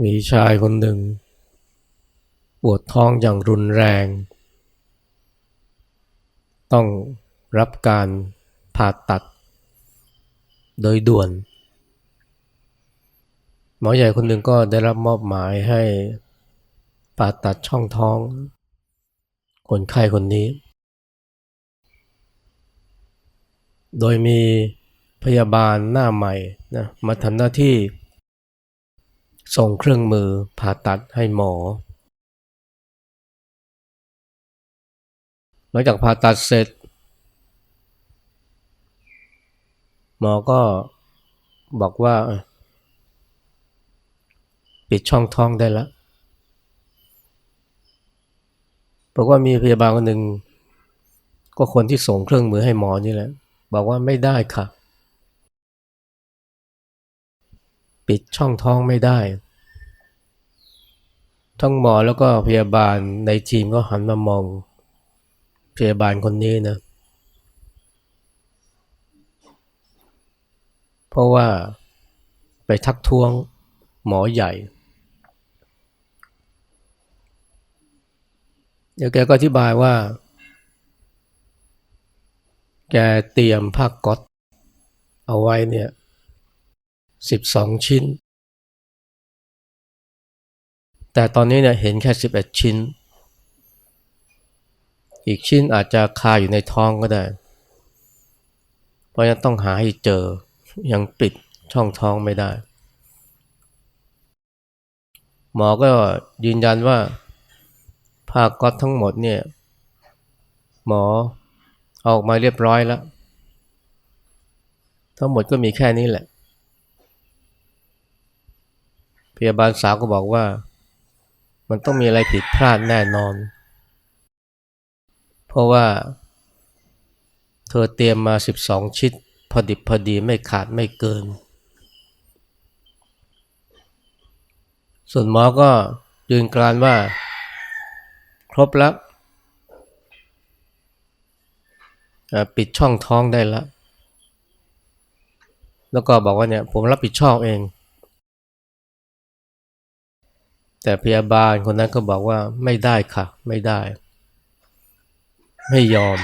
มีชายคนหนึ่ง ปวดท้องอย่างรุนแรง ต้องรับการผ่าตัด โดยด่วน หมอใหญ่คนหนึ่งก็ได้รับมอบหมายให้ผ่าตัดช่องท้อง คนไข้คนนี้ โดยมีพยาบาลหน้าใหม่นะมาทำหน้าที่ ส่งเครื่องมือผ่าตัดให้หมอ หลังจากผ่าตัดเสร็จ หมอก็บอกว่า ปิดช่องท้องได้แล้วบอกว่ามีพยาบาลคนหนึ่งก็คนที่ส่งเครื่องมือให้หมอนี่แหละ บอกว่าไม่ได้ค่ะ ปิดช่องท้องไม่ได้ ทั้งหมอแล้วก็พยาบาลในทีมก็หันมามองพยาบาลคนนี้นะ เพราะว่าไปทักท้วงหมอใหญ่เดี๋ยวแกก็อธิบายว่า แกเตรียมผ้าก๊อตเอาไว้เนี่ย สิบสองชิ้น แต่ตอนนี้เนี่ยเห็นแค่สิบเอ็ดชิ้น อีกชิ้นอาจจะคาอยู่ในท้องก็ได้ เพราะฉะนั้นต้องหาให้เจอยังปิดช่องท้องไม่ได้ หมอก็ยืนยันว่าผ้าก๊อตทั้งหมดเนี่ย หมอเอาออกมาเรียบร้อยแล้ว ทั้งหมดก็มีแค่นี้แหละ พ ยาบาลสาวก็บอกว่า มันต้องมีอะไรผิดพลาดแน่นอน เพราะว่าเธอเตรียมมา 12 ชิ้นพอดิบพอดีไม่ขาดไม่เกิน ส่วนหมอก็ยืนกรานว่า ครบแล้วปิดช่องท้องได้แล้ว แล้วก็บอกว่าเนี่ยผมรับผิดชอบเอง แต่พยาบาลคนนั้นก็บอกว่าไม่ได้ค่ะ ไม่ได้ ไม่ยอม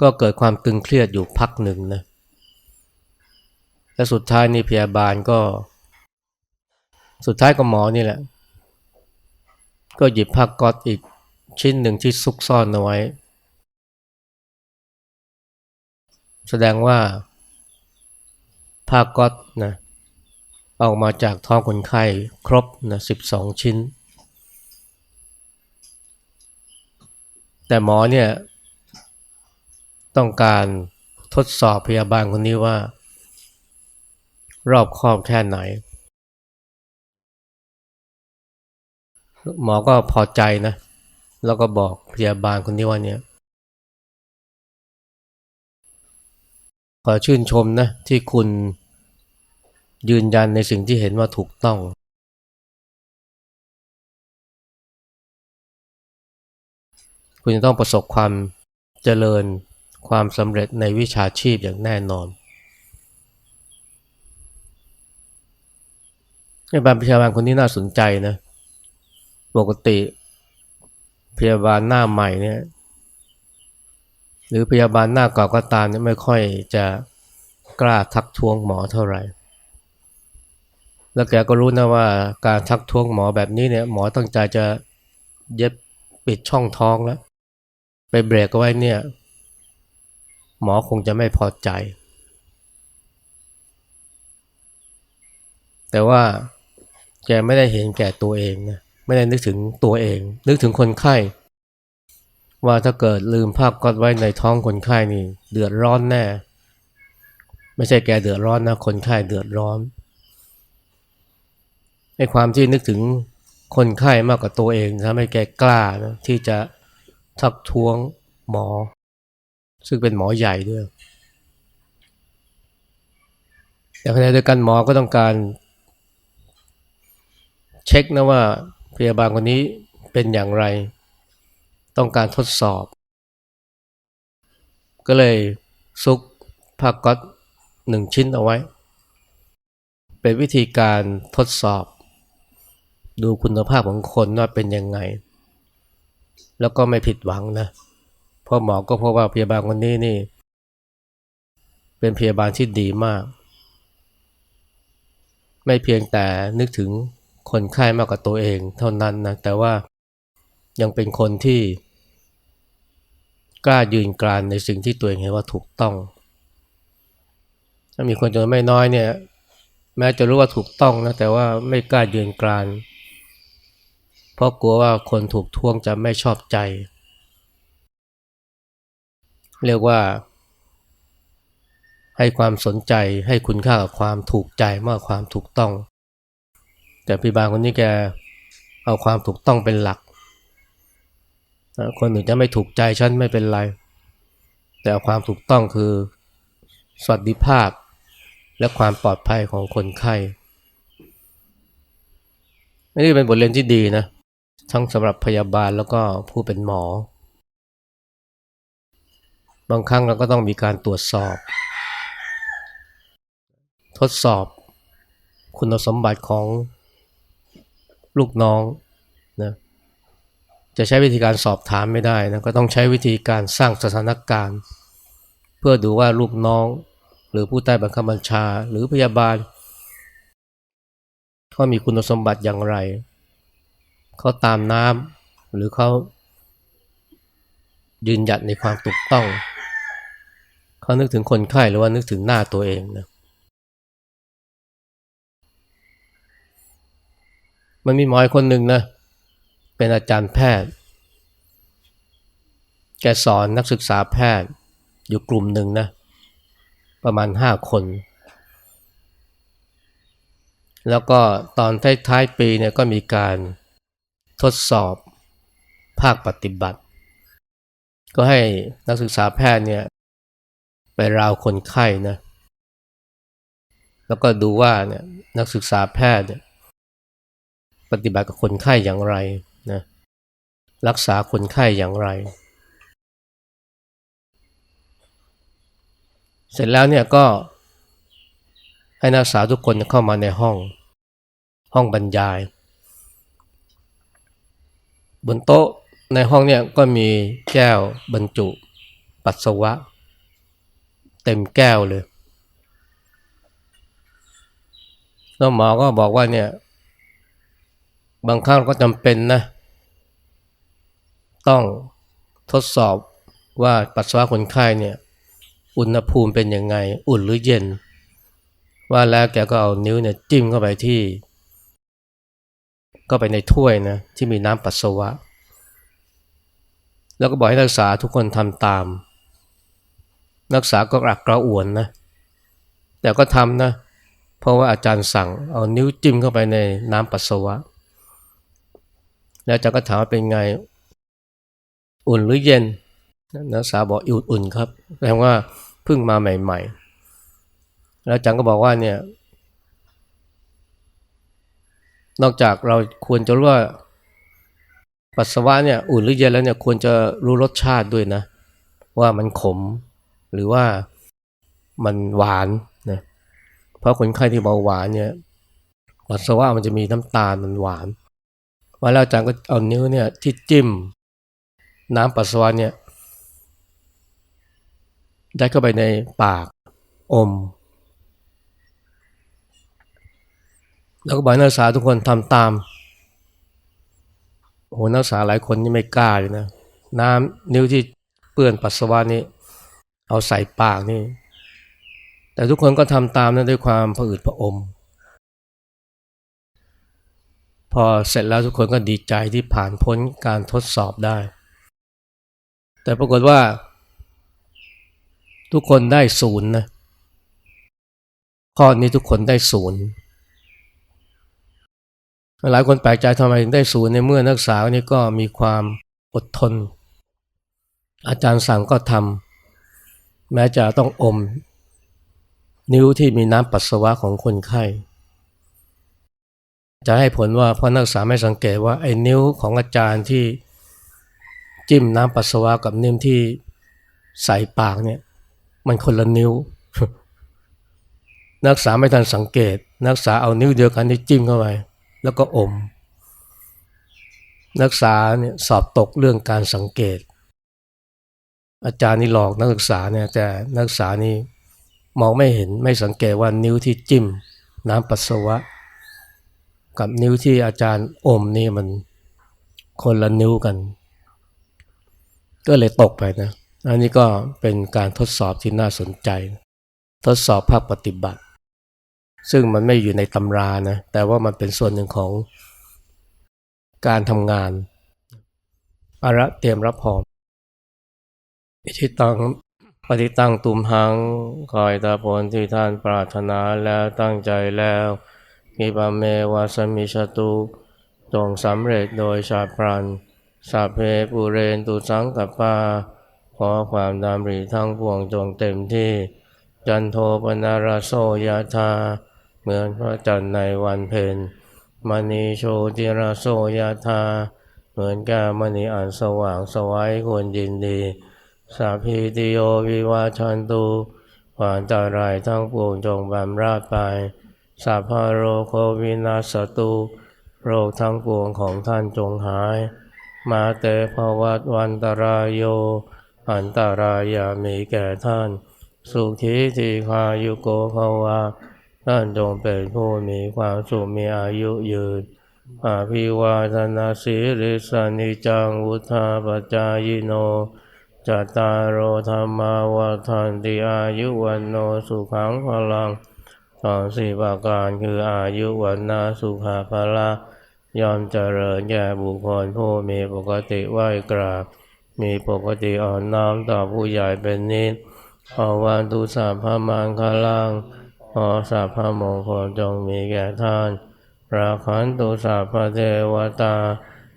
ก็เกิดความตึงเครียดอยู่พักหนึ่งนะและสุดท้ายนี่พยาบาลก็ สุดท้ายก็หมอนี่แหละ ก็หยิบผ้าก๊อตอีกชิ้นหนึ่งที่ซุกซ่อนเอาไว้ แสดงว่า ผ้าก๊อตนะออกมาจากท้องคนไข้ครบนะสิบสองชิ้น แต่หมอเนี่ยต้องการทดสอบพยาบาลคนนี้ว่า รอบคอบแค่ไหน หมอก็พอใจนะ แล้วก็บอกพยาบาลคนนี้ว่าเนี่ย ขอชื่นชมนะที่คุณยืนยันในสิ่งที่เห็นว่าถูกต้อง คุณจะต้องประสบความเจริญความสำเร็จในวิชาชีพอย่างแน่นอนพยาบาลพยาบาลคนนี้น่าสนใจนะ ปกติพยาบาลหน้าใหม่เนี่ย หรือพยาบาลหน้าเก่าก็ตามเนี่ยไม่ค่อยจะกล้าทักท้วงหมอเท่าไหร่ แล้วแกก็รู้นะว่าการทักท้วงหมอแบบนี้เนี่ยหมอตั้งใจจะเย็บปิดช่องท้องแล้ว ไปเบรกเอาไว้เนี่ย หมอคงจะไม่พอใจ แต่ว่าแกไม่ได้เห็นแก่ตัวเองนะไม่ได้นึกถึงตัวเอง นึกถึงคนไข้ ว่าถ้าเกิดลืมผ้าก๊อตไว้ในท้องคนไข้นี่ เดือดร้อนแน่ ไม่ใช่แกเดือดร้อนนะ คนไข้เดือดร้อนไอ้ความที่นึกถึงคนไข้มากกว่าตัวเองทำให้แกกล้านะที่จะทักท้วงหมอ ซึ่งเป็นหมอใหญ่ด้วย แต่ขณะเดียวกันหมอก็ต้องการ เช็คนะว่าพยาบาลคนนี้เป็นอย่างไร ต้องการทดสอบ ก็เลยซุกผ้าก๊อตหนึ่งชิ้นเอาไว้ เป็นวิธีการทดสอบ ดูคุณภาพของคนว่าเป็นยังไง แล้วก็ไม่ผิดหวังนะเพราะหมอก็พบว่าพยาบาลคนนี้นี่ เป็นพยาบาลที่ดีมาก ไม่เพียงแต่นึกถึงคนไข้มากกว่าตัวเองเท่านั้นนะแต่ว่ายังเป็นคนที่ กล้ายืนกรานในสิ่งที่ตัวเองเห็นว่าถูกต้อง ถ้ามีคนจำนวนไม่น้อยเนี่ยแม้จะรู้ว่าถูกต้องนะแต่ว่าไม่กล้ายืนกรานเพราะกลัวว่าคนถูกท่วงจะไม่ชอบใจ เรียกว่า ให้ความสนใจให้คุณค่ากับความถูกใจมากกว่าความถูกต้อง แต่พี่บางคนนี้แกเอาความถูกต้องเป็นหลัก คนอื่นจะไม่ถูกใจฉันไม่เป็นไร แต่ความถูกต้องคือสวัสดิภาพ และความปลอดภัยของคนไข้นี่เป็นบทเรียนที่ดีนะ ทั้งสำหรับพยาบาลแล้วก็ผู้เป็นหมอ บางครั้งเราก็ต้องมีการตรวจสอบ ทดสอบคุณสมบัติของลูกน้อง จะใช้วิธีการสอบถามไม่ได้นะก็ต้องใช้วิธีการสร้างสถานการณ์ เพื่อดูว่าลูกน้อง หรือผู้ใต้บังคับบัญชาหรือพยาบาลเขามีคุณสมบัติอย่างไรเขาตามน้ำหรือเขายืนหยัดในความถูกต้องเขานึกถึงคนไข้หรือว่านึกถึงหน้าตัวเองนะมันมีหมอคนหนึ่งนะเเป็นอาจารย์แพทย์ แกสอนนักศึกษาแพทย์อยู่กลุ่มหนึ่งนะ ประมาณห้าคน แล้วก็ตอนท้ายๆปีเนี่ยก็มีการทดสอบภาคปฏิบัติ ก็ให้นักศึกษาแพทย์เนี่ยไปราวคนไข้นะ แล้วก็ดูว่าเนี่ยนักศึกษาแพทย์ปฏิบัติกับคนไข้อย่างไร รักษาคนไข้อย่างไร เสร็จแล้วเนี่ยก็ให้นักศึกษาทุกคนเข้ามาในห้องห้องบรรยาย บนโต๊ะในห้องเนี่ยก็มีแก้วบรรจุ ปัสสาวะ เต็มแก้วเลยแล้วหมอก็บอกว่าเนี่ย บางครั้งก็จำเป็นนะ ต้องทดสอบว่าปัสสาวะคนไข้เนี่ยอุณหภูมิเป็นยังไง อุ่นหรือเย็น ว่าแล้วแกก็เอานิ้วเนี่ยจิ้มเข้าไปที่ ก็ไปในถ้วยนะที่มีน้ำปัสสาวะ แล้วก็บอกให้นักศึกษาทุกคนทำตาม นักศึกษาก็กรักกระอ่วนนะ แต่ก็ทำนะ เพราะว่าอาจารย์สั่งเอานิ้วจิ้มเข้าไปในน้ำปัสสาวะ แล้วอาจารย์ก็ถามว่าเป็นไง อุ่นหรือเย็นนักศึกษาบอกอุ่นๆครับแปลว่าเพิ่งมาใหม่ ๆ แล้วอาจารย์ก็บอกว่าเนี่ยนอกจากเราควรจะรู้ว่าปัสสาวะเนี่ยอุ่นหรือเย็นแล้วเนี่ยควรจะรู้รสชาติด้วยนะ ว่ามันขมหรือว่ามันหวานนะเพราะคนไข้ที่เบาหวานเนี่ยปัสสาวะมันจะมีน้ำตาลมันหวานวันแล้วอาจารย์ก็เอานิ้วเนี่ยที่จิ้ม น้ำปัสสาวะเนี่ยได้เข้าไปในปากอม แล้วก็บอกนักศึกษาทุกคนทำตามโอ้โหนักศึกษาหลายคนนี่ไม่กล้าเลยนะ น้ำนิ้วที่เปื้อนปัสสาวะนี่เอาใส่ปากนี่ แต่ทุกคนก็ทำตามนั้นด้วยความผะอืดผอม พอเสร็จแล้วทุกคนก็ดีใจที่ผ่านพ้นการทดสอบได้ แต่ปรากฏว่า ทุกคนได้ศูนย์นะข้อนี้ทุกคนได้ศูนย์หลายคนแปลกใจทำไมถึงได้ศูนย์ในเมื่อนักศึกษานี่ก็มีความอดทน อาจารย์สั่งก็ทำแม้จะต้องอม นิ้วที่มีน้ำปัสสาวะของคนไข้ จะให้ผลว่าเพราะนักศึกษาไม่สังเกตว่าไอ้นิ้วของอาจารย์ที่ จิ้มน้ำปัสสาวะกับนิ้วที่ใส่ปากเนี่ยมันคนละนิ้ว นักศึกษาไม่ทันสังเกต นักศึกษาเอานิ้วเดียวกันที่จิ้มเข้าไปแล้วก็อม นักศึกษาเนี่ยสอบตกเรื่องการสังเกต อาจารย์นี่หลอกนักศึกษาเนี่ยแต่นักศึกษานี่มองไม่เห็นไม่สังเกตว่านิ้วที่จิ้ม น้ำปัสสาวะ กับนิ้วที่อาจารย์อมนี่มันคนละนิ้วกัน ก็เลยตกไปนะ อันนี้ก็เป็นการทดสอบที่น่าสนใจ ทดสอบภาคปฏิบัติ ซึ่งมันไม่อยู่ในตำรานะ แต่ว่ามันเป็นส่วนหนึ่งของการทำงานอาระเตรียมรับพร้อมอิทิตังปฏิตังตุมหังคอยตาผลที่ท่านปรารถนาแล้วตั้งใจแล้วกิปะเมวาสมิชตุจงสำเร็จโดยชาพรัน สัพเพปุเรนตุสังกปปาขอความดำริทั้งปวงจงเต็มที่ จันโทปนาราโสยธาเหมือนพระจันทร์ในวันเพ็ญมณีโชติราโสยธาเหมือนแก้วมณีอันสว่างสวัยควรยินดีสัพพิติโยวิวาชันตุความตรายทั้งปวงจงบำราดไปสัพพโรโควินาสตุโรคทั้งปวงของท่านจงหาย มาเตภวัตวันตรายโย อันตรายามีแก่ท่าน สุขีทีคายุโกภวะท่านจงเป็นผู้มีความสุขมีอายุยืนอาภิวาทนาสีริสานิจังวุธาปจายโนจัตตารโอธรรมาวาทันติอายุวันโนสุขังพลังสองสี่ประการคืออายุวันนาสุขาภละ ยอมเจริญแก่บุคคลผู้มีปกติไหวกราบ มีปกติอ่อนน้อมต่อผู้ใหญ่เป็นนิดขอวันตุสาพระมังคลังขอสาพระมงคลจงมีแก่ท่านราขันตุสาพระเทวตา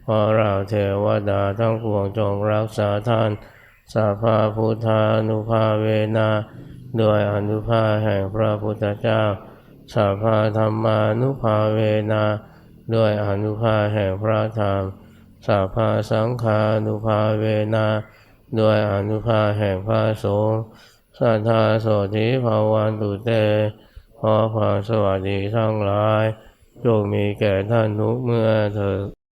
ขอเราเทวดาทั้งปวงจงรักษาท่านสัพพะพุทธานุภาเวนะด้วยอนุภาแห่งพระพุทธเจ้าสัพพะธรรมานุภาเวนะ ด้วยอนุภาแห่งพระธรรมสัพพาสังฆานุภาเวนาด้วยอนุภาแห่งพระสงฆ์สัทธาโสธิภาวันตุเตขอความสวัสดีทั้งหลายจงมีแก่ท่านทุกเมื่อเถิด